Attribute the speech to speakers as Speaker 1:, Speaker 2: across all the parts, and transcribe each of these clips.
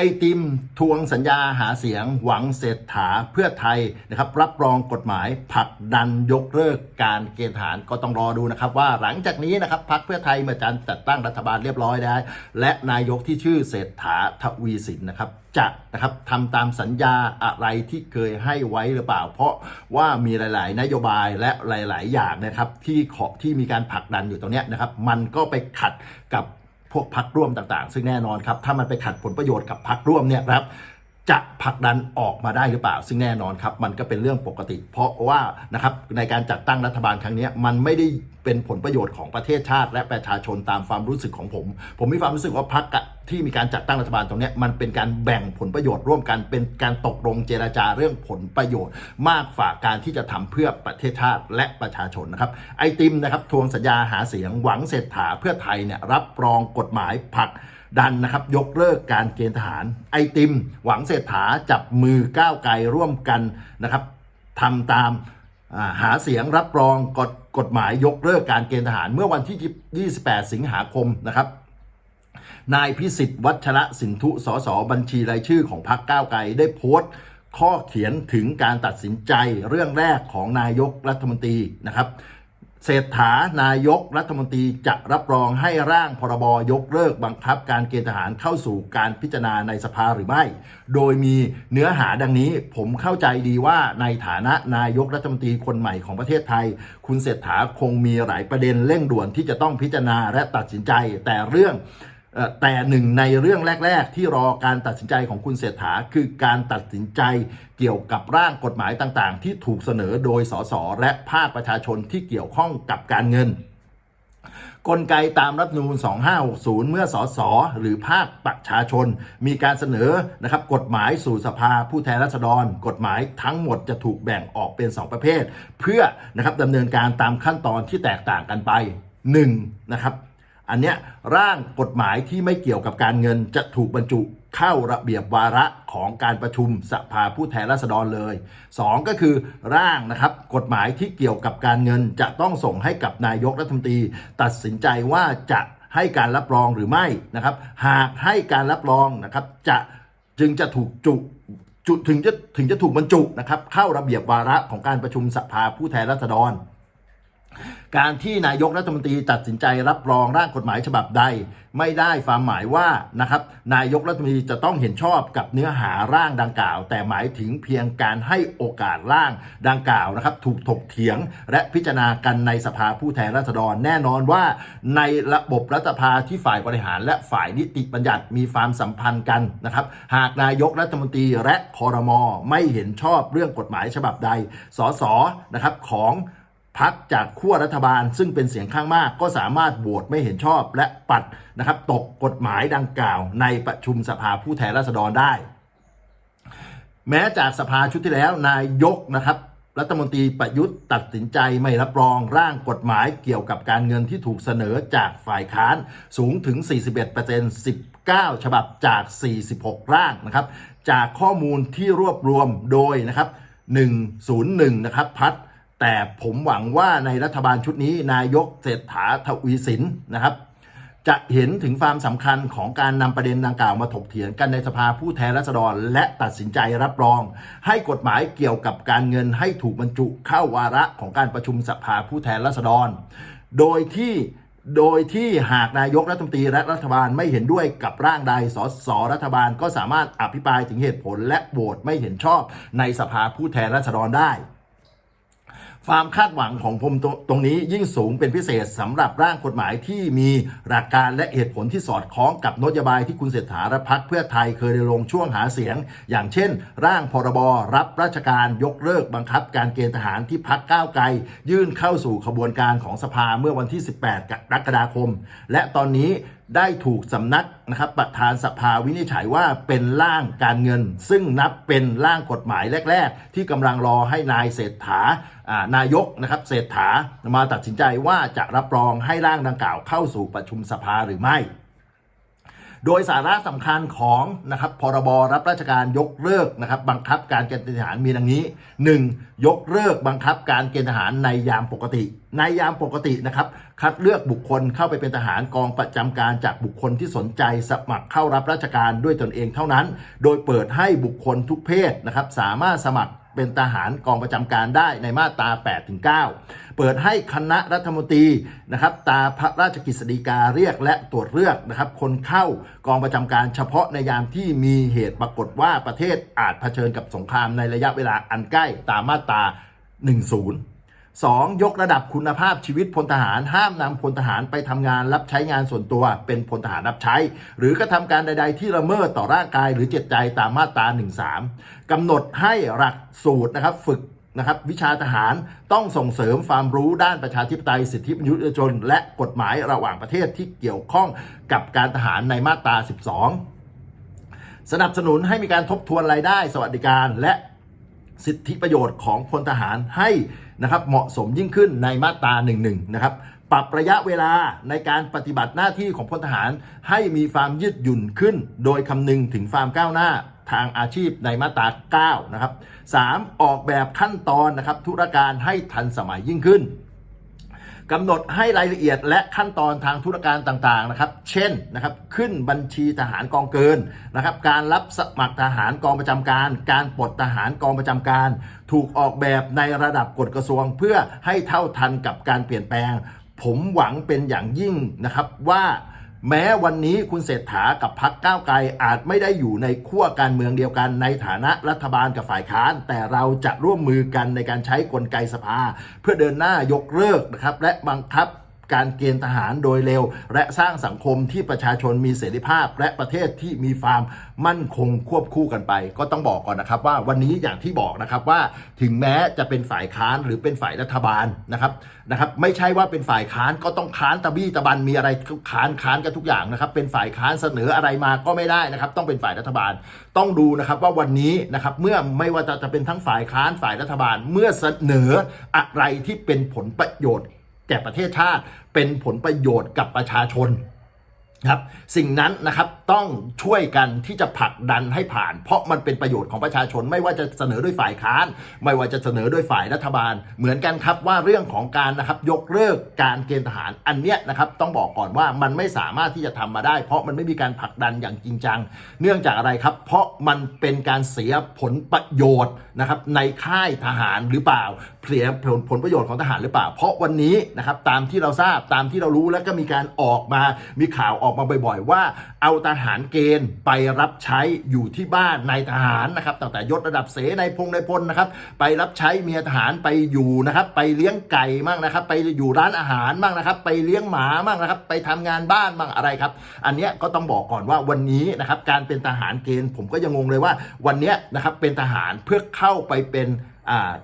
Speaker 1: ไอติมทวงสัญญาหาเสียงหวังเศรษฐาเพื่อไทยนะครับรับรองกฎหมายผลักดันยกเลิกการเกณฑ์ทหารก็ต้องรอดูนะครับ ว่าหลังจากนี้นะครับพักเพื่อไทยเมื่อการจัดตั้งรัฐบาลเรียบร้อยได้ และนายกที่ชื่อเศรษฐาทวีสินนะครับจะนะครับทำตามสัญญาอะไรที่เคยให้ไว้หรือเปล่า เพราะว่ามีหลาย ๆ นโยบายและหลาย ๆ อย่างนะครับที่ขอที่มีการผลักดันอยู่ตรงนี้นะครับมันก็ไปขัดกับ พวกพักร่วมต่างๆ ซึ่งแน่นอนครับ ถ้ามันไปขัดผลประโยชน์กับพักร่วมเนี่ยครับจะผลักดันออกมาได้หรือเปล่า ซึ่งแน่นอนครับ มันก็เป็นเรื่องปกติ เพราะว่านะครับในการจัดตั้งรัฐบาลครั้งนี้มันไม่ได้เป็นผลประโยชน์ของประเทศชาติ และประชาชนตามความรู้สึกของผม ผมมีความรู้สึกว่าพัก ที่มีการจัดตั้งรัฐบาลตรงนี้มันเป็นการแบ่งผลประโยชน์ร่วมกันเป็นการตกลงเจราจาเรื่องผลประโยชน์ มากฝ่าการที่จะทำเพื่อประเทศชาติและประชาชนนะครับไอติมนะครับทวงสัญญาหาเสียงหวังเศรษฐาเพื่อไทยเนี่ยรับรองกฎหมายผลักดันนะครับยกเลิกการเกณฑ์ทหาร ไอติม หวังเศรษฐาจับมือก้าวไกลร่วมกันนะครับทำตามหาเสียงรับรองกฎกฎหมายยกเลิกการเกณฑ์ทหารเมื่อวันที่ 28 สิงหาคมนะครับ นายพิสิทธิ์วัชระสินธุสสบัญชีรายชื่อของพรรคก้าวไกลได้โพสต์ ข้อเขียนถึงการตัดสินใจเรื่องแรกของนายกรัฐมนตรีนะครับเศรษฐานายกรัฐมนตรีจะรับรองให้ร่างพรบยกเลิกบังคับการเกณฑ์ทหารเข้าสู่การพิจารณาในสภาหรือไม่ โดยมีเนื้อหาดังนี้ผมเข้าใจดีว่าในฐานะนายกรัฐมนตรีคนใหม่ของประเทศไทย คุณเศรษฐาคงมีหลายประเด็นเร่งด่วนที่จะต้องพิจารณาและตัดสินใจ แต่เรื่อง แต่หนึ่งในเรื่องแรก ๆ ที่รอการตัดสินใจของคุณเศรษฐาคือการตัดสินใจเกี่ยวกับร่างกฎหมายต่างๆ ที่ถูกเสนอโดยสสและภาคประชาชนที่เกี่ยวข้องกับการเงิน กลไกตามรัฐธรรมนูญ2560 เมื่อสสหรือภาคประชาชน มีการเสนอนะครับกฎหมายสู่สภาผู้แทนราษฎร กฎหมายทั้งหมดจะถูกแบ่งออกเป็น 2 ประเภท เพื่อนะครับดำเนินการตามขั้นตอนที่แตกต่างกันไป 1. นะครับ อันเนี้ยร่างกฎหมายที่ไม่เกี่ยวกับการเงินจะถูกบรรจุเข้าระเบียบวาระของการประชุมสภาผู้แทนราษฎรเลย 2 ก็คือร่างนะครับกฎหมายที่เกี่ยวกับการเงินจะต้องส่งให้กับนายกรัฐมนตรีตัดสินใจว่าจะให้การรับรองหรือไม่นะครับ หากให้การรับรองนะครับจะจึงจะถูกจุจุถึงจะถึงจะถูกบรรจุนะครับเข้าระเบียบวาระของการประชุมสภาผู้แทนราษฎร การที่นายกรัฐมนตรีตัดสินใจรับรองร่างกฎหมายฉบับใด ไม่ได้ความหมายว่านะครับนายกรัฐมนตรีจะต้องเห็นชอบกับเนื้อหาร่างดังกล่าว แต่หมายถึงเพียงการให้โอกาสร่างดังกล่าวนะครับ ถูกถกเถียงและพิจารณากันในสภาผู้แทนราษฎรแน่นอนว่า ในระบบรัฐสภาที่ฝ่ายบริหาร และฝ่ายนิติบัญญัติมีความสัมพันธ์กันนะครับ หากนายกรัฐมนตรีและคอรมอไม่เห็นชอบเรื่องกฎหมายฉบับใดสสนะครับของ พักจากขั้วรัฐบาล ซึ่งเป็นเสียงข้างมากก็สามารถโหวตไม่เห็นชอบและปัดนะครับ ตกกฎหมายดังกล่าวในประชุมสภาผู้แทนราษฎรได้ แม้จากสภาชุดที่แล้วนายกนะครับรัฐมนตรีประยุทธ์ตัดสินใจไม่รับรองร่างกฎหมายเกี่ยวกับการเงินที่ถูกเสนอจากฝ่ายค้านสูงถึง 41% 19 ฉบับจาก 46 ร่างนะครับ จากข้อมูลที่รวบรวมโดยนะครับ 101 นะครับพัด แต่ผมหวังว่าในรัฐบาลชุดนี้นายกเศรษฐาทวีสินนะครับ จะเห็นถึงความสำคัญของการนำประเด็นดังกล่าวมาถกเถียงกันในสภาผู้แทนราษฎร และตัดสินใจรับรอง ให้กฎหมายเกี่ยวกับการเงินให้ถูกบรรจุเข้าวาระของการประชุมสภาผู้แทนราษฎร โดยที่โดยที่หากนายกรัฐมนตรีและรัฐบาลไม่เห็นด้วยกับร่างใดสสรัฐบาลก็สามารถอภิปรายถึงเหตุผลและโหวตไม่เห็นชอบในสภาผู้แทนราษฎรได้ ความคาดหวังของผมตรงตรงนี้ยิ่งสูงเป็นพิเศษสำหรับร่างกฎหมายที่มีหลักการและเหตุผลที่สอดคล้องกับนโยบายที่คุณเศรษฐาและพักเพื่อไทยเคยได้ลงช่วงหาเสียง อย่างเช่น ร่างพรบรับราชการยกเลิกบังคับการเกณฑ์ทหารที่พักก้าวไกล ยื่นเข้าสู่ขบวนการของสภาเมื่อวันที่ 18 กรกฎาคม และตอนนี้ ได้ถูกสำนักนะครับประธานสภาวินิจฉัยว่าเป็นร่างการเงิน ซึ่งนับเป็นร่างกฎหมายแรก ๆ ที่กำลังรอให้นายเศรษฐานายกนะครับเศรษฐามาตัดสินใจว่าจะรับรองให้ร่างดังกล่าวเข้าสู่ประชุมสภาหรือไม่ โดยสาระสำคัญของนะครับพรบรับราชการยกเลิกนะครับบังคับการเกณฑ์ทหารมีดังนี้ 1. ยกเลิกบังคับการเกณฑ์ทหารในยามปกติ ในยามปกตินะครับคัดเลือกบุคคลเข้าไปเป็นทหารกองประจำการจากบุคคลที่สนใจสมัครเข้ารับราชการด้วยตนเองเท่านั้น โดยเปิดให้บุคคลทุกเพศนะครับสามารถสมัคร เป็นทหารกองประจำการได้ในมาตรา8-9เปิดให้คณะรัฐมนตรีนะครับตาพระราชกฤษฎีกาเรียกและตรวจเลือกนะครับคนเข้ากองประจำการเฉพาะในยามที่มีเหตุปรากฏว่าประเทศอาจเผชิญกับสงครามในระยะเวลาอันใกล้ตามมาตรา10 2. ยกระดับคุณภาพชีวิตพลทหาร ห้ามนำพลทหารไปทำงานรับใช้งานส่วนตัว เป็นพลทหารรับใช้ หรือกระทำการใด ๆ ที่ละเมิดต่อร่างกายหรือเจตใจตามมาตรา 13กำหนดให้หลักสูตรนะครับฝึกนะครับวิชาทหารต้องส่งเสริมความรู้ด้านประชาธิปไตยสิทธิมนุษยชน และกฎหมายระหว่างประเทศที่เกี่ยวข้องกับการทหารในมาตรา 12 สนับสนุนให้มีการทบทวนรายได้สวัสดิการและสิทธิประโยชน์ของพลทหารให้ นะครับเหมาะสมยิ่งขึ้นในมาตรา11นะครับปรับระยะเวลาในการปฏิบัติหน้าที่ของพลทหาร ให้มีความยืดหยุ่นขึ้น โดยคำนึงถึงความก้าวหน้าทางอาชีพในมาตรา9นะครับ 3. ออกแบบขั้นตอนนะครับธุรการให้ทันสมัยยิ่งขึ้น กำหนดให้รายละเอียดและขั้นตอนทางธุรการต่างๆนะครับ เช่นนะครับขึ้นบัญชีทหารกองเกินนะครับ การรับสมัครทหารกองประจำการ การปลดทหารกองประจำการ ถูกออกแบบในระดับกฎกระทรวง เพื่อให้เท่าทันกับการเปลี่ยนแปลง ผมหวังเป็นอย่างยิ่งนะครับว่า แม้วันนี้คุณเศรษฐากับพักก้าวไกลอาจไม่ได้อยู่ในขั้วการเมืองเดียวกันในฐานะรัฐบาลกับฝ่ายค้าน แต่เราจะร่วมมือกันในการใช้กลไกสภา เพื่อเดินหน้ายกเลิกนะครับและบังคับ การเกณฑ์ทหารโดยเร็ว และสร้างสังคมที่ประชาชนมีเสรีภาพ และประเทศที่มีความมั่นคงควบคู่กันไป ก็ต้องบอกก่อนนะครับว่าวันนี้อย่างที่บอกนะครับว่าถึงแม้จะเป็นฝ่ายค้านหรือเป็นฝ่ายรัฐบาลนะครับนะครับไม่ใช่ว่าเป็นฝ่ายค้านก็ต้องค้านตะบี้ตะบันมีอะไรค้านค้านกันทุกอย่างนะครับเป็นฝ่ายค้านเสนออะไรมาก็ไม่ได้นะครับ ต้องเป็นฝ่ายรัฐบาล ต้องดูนะครับว่าวันนี้นะครับเมื่อไม่ว่าจะจะเป็นทั้งฝ่ายค้านฝ่ายรัฐบาล เมื่อเสนออะไรที่เป็นผลประโยชน์ แก่ประเทศชาติ เป็นผลประโยชน์กับประชาชนครับสิ่งนั้นนะครับต้องช่วยกันที่จะผลักดันให้ผ่าน เพราะมันเป็นประโยชน์ของประชาชน ไม่ว่าจะเสนอด้วยฝ่ายค้าน ไม่ว่าจะเสนอด้วยฝ่ายรัฐบาล เหมือนกันครับว่าเรื่องของการนะครับยกเลิกการเกณฑ์ทหารอันเนี้ยนะครับต้องบอกก่อนว่ามันไม่สามารถที่จะทำมาได้ เพราะมันไม่มีการผลักดันอย่างจริงจัง เนื่องจากอะไรครับ เพราะมันเป็นการเสียผลประโยชน์นะครับในค่ายทหารหรือเปล่าเสียผลผลประโยชน์ของทหารหรือเปล่า เพราะวันนี้นะครับตามที่เราทราบตามที่เรารู้แล้วก็มีการออกมามีข่าวออกมาบ่อยๆ ว่า เอาทหารเกณฑ์ไปรับใช้อยู่ที่บ้านนายทหารนะครับตั้งแต่ยศระดับเสนายพงนายพลนะครับไปรับใช้เมียทหารไปอยู่นะครับไปเลี้ยงไก่มั่งนะครับ ไปอยู่ร้านอาหารมั่งนะครับ ไปเลี้ยงหมามั่งนะครับ ไปทำงานบ้านมั่งอะไรครับ อันเนี้ยก็ต้องบอกก่อนว่าวันนี้นะครับการเป็นทหารเกณฑ์ผมก็ยังงงเลยว่าวันเนี้ยนะครับเป็นทหารเพื่อเข้าไปเป็น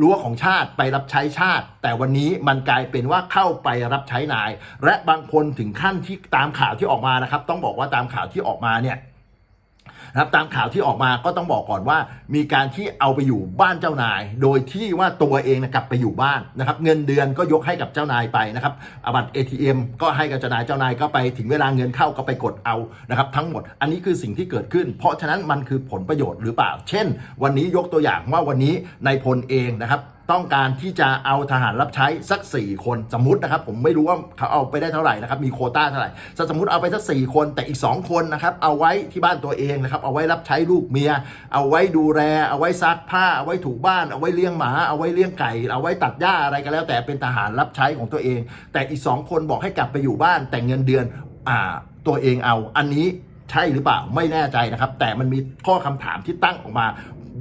Speaker 1: รั้วของชาติไปรับใช้ชาติ แต่วันนี้มันกลายเป็นว่าเข้าไปรับใช้นาย และบางคนถึงขั้นที่ตามข่าวที่ออกมานะครับ ต้องบอกว่าตามข่าวที่ออกมาเนี่ย นะครับตามข่าวที่ออกมาก็ต้องบอกก่อนว่า มีการที่เอาไปอยู่บ้านเจ้านาย โดยที่ว่าตัวเองนะกลับไปอยู่บ้านนะครับ เงินเดือนก็ยกให้กับเจ้านายไปนะครับอาบัตร ATM ก็ให้กับเจ้านายเจ้านายก็ไปถึงเวลาเงินเข้าก็ไปกดเอานะครับทั้งหมดอันนี้คือสิ่งที่เกิดขึ้น เพราะฉะนั้นมันคือผลประโยชน์หรือเปล่า เช่น วันนี้ยกตัวอย่างว่าวันนี้นายพลเองนะครับ ต้องการที่จะเอาทหารรับใช้สัก 4 คนสมมตินะครับ ผมไม่รู้ว่าเขาเอาไปได้เท่าไหร่นะครับมีโคต้าเท่าไหร่สมมติเอาไปสัก 4 คนแต่อีก 2 คนนะครับเอาไว้ที่บ้านตัวเองนะครับเอาไว้รับใช้ลูกเมีย เอาไว้ดูแลเอาไว้ซักผ้า เอาไว้ถูบ้าน เอาไว้เลี้ยงหมาเอาไว้เลี้ยงไก่ เอาไว้ตัดหญ้าอะไรก็แล้ว แต่เป็นทหารรับใช้ของตัวเอง แต่อีก 2 คนบอกให้กลับไปอยู่บ้านแต่เงินเดือนอ่าตัวเองเอาอันนี้ใช่หรือเปล่าไม่แน่ใจนะครับ แต่มันมีข้อคำถามที่ตั้งออกมา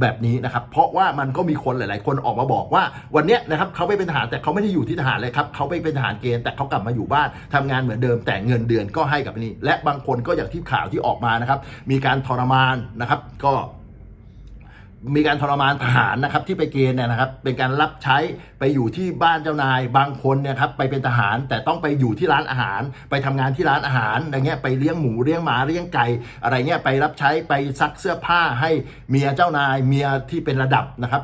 Speaker 1: แบบนี้นะครับเพราะว่ามันก็มีคนหลาย ๆ คนออกมาบอกว่า วันนี้นะครับเขาไปเป็นทหารแต่เขาไม่ได้อยู่ที่ทหารเลยครับเขาไปเป็นทหารเกณฑ์แต่เขากลับมาอยู่บ้านทำงานเหมือนเดิมแต่เงินเดือนก็ให้กับนี่และบางคนก็อย่างที่ข่าวที่ออกมานะครับมีการทรมานนะครับก็ มีการทรมานทหารนะครับที่ไปเกณฑ์เนี่ยนะครับเป็นการรับใช้ไปอยู่ที่บ้านเจ้านายบางคนเนี่ยครับไปเป็นทหารแต่ต้องไปอยู่ที่ร้านอาหาร ไปทำงานที่ร้านอาหารอะไรเงี้ยไปเลี้ยงหมูเลี้ยงหมาเลี้ยงไก่อะไรเงี้ยไปรับใช้ไปซักเสื้อผ้าให้เมียเจ้านายเมียที่เป็นระดับนะครับ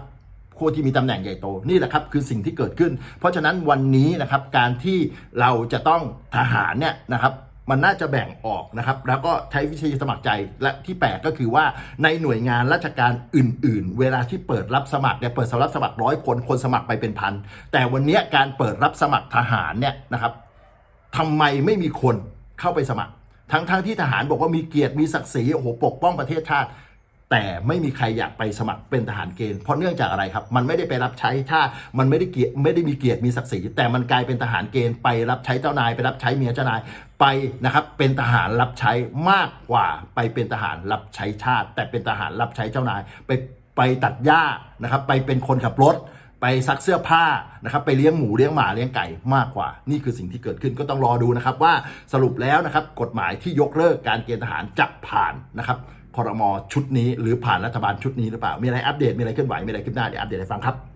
Speaker 1: ผู้ที่มีตำแหน่งใหญ่โตนี่แหละครับคือสิ่งที่เกิดขึ้น เพราะฉะนั้นวันนี้นะครับการที่เราจะต้องทหารเนี่ยนะครับ มันน่าจะแบ่งออกนะครับ แล้วก็ใช้วิธีสมัครใจและที่แปลกก็คือว่าในหน่วยงานราชการอื่น ๆ เวลาที่เปิดรับสมัครเนี่ยเปิดสำรับสมัครร้อยคนคนสมัครไปเป็นพันแต่วันนี้การเปิดรับสมัครทหารเนี่ยนะครับทำไมไม่มีคนเข้าไปสมัคร ทั้งๆทที่ทหารบอกว่ามีเกียรติมีศักดิ์ศรีโอ้โหปกป้องประเทศชาติแต่ไม่มีใครอยากไปสมัครเป็นทหารเกณฑ์เพราะเนื่องจากอะไรครับ มันไม่ได้ไปรับใช้ชาติมันไม่ได้เกียรติไม่ได้มีเกียรติมีศักดิ์ศรีแต่มันกลายเป็นทหารเกณฑ์ไปรับใช้เจ้านายไปรับใช้เมียเจ้านาย ไปนะครับเป็นทหารรับใช้มากกว่าไปเป็นทหารรับใช้ชาติ แต่เป็นทหารรับใช้เจ้านาย ไปไปตัดหญ้านะครับไปเป็นคนขับรถ ไปซักเสื้อผ้านะครับไปเลี้ยงหมูเลี้ยงหมาเลี้ยงไก่มากกว่า นี่คือสิ่งที่เกิดขึ้นก็ต้องรอดูนะครับว่าสรุปแล้วนะครับกฎหมายที่ยกเลิกการเกณฑ์ทหารจะผ่านนะครับคอรมอชุดนี้หรือผ่านรัฐบาลชุดนี้หรือเปล่า มีอะไรอัปเดต มีอะไรเคลื่อนไหว มีอะไรขึ้นหน้าเดี๋ยวอัปเดตให้ฟังครับ